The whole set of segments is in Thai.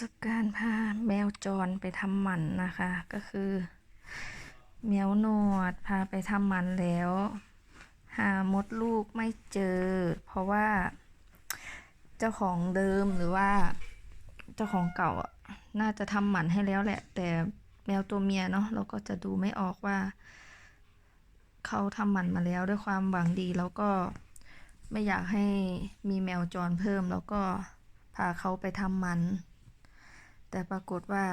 ศกาลพาแมวจรไปทำหมันนะคะ ก็คือแมวหนวดพาไปทำหมันแล้ว หามดลูกไม่เจอ เพราะว่า เจ้าของเดิมหรือว่า เจ้าของเก่าน่าจะทำหมันให้แล้วแหละ แต่แมวตัวเมียเนาะเราก็จะดูไม่ออกว่า เขาทำหมันมาแล้วด้วยความหวังดีแล้วก็ไม่อยากให้มีแมวจรเพิ่มแล้วก็พาเขาไปทำหมัน แต่ปรากฏว่า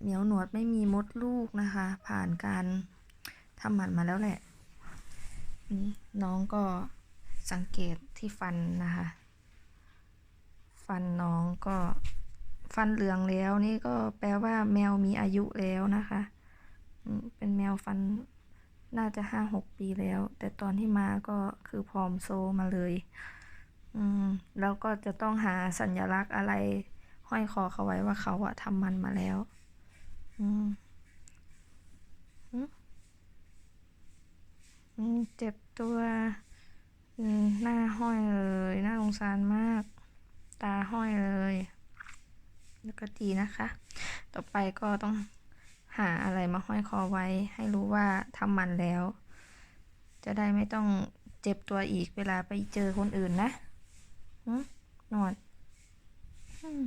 เหมียวหนวดไม่มีมดลูกนะคะ ผ่านการทำหมันมาแล้วแหละ น้องก็สังเกตที่ฟันนะคะ ฟันน้องก็ฟันเหลืองแล้วนี่ก็แปลว่าแมวมีอายุแล้วนะคะ เป็นแมวฟันน่าจะห้าหกปีแล้ว แต่ตอนที่มาก็คือพร้อมโซมาเลย อืมแล้วก็จะต้องหาสัญลักษณ์อะไร ห้อยคอเขาไว้ว่าเขาอะทำมันมาแล้ว อืมอืมเจ็บตัวอืมหน้าห้อยเลยหน่าสงสารมาก ตาห้อยเลย แล้วก็ดีนะคะ ต่อไปก็ต้องหาอะไรมาห้อยคอไว้ ให้รู้ว่าทำมันแล้ว จะได้ไม่ต้องเจ็บตัวอีกเวลาไปเจอคนอื่นนะหืมนอนอืม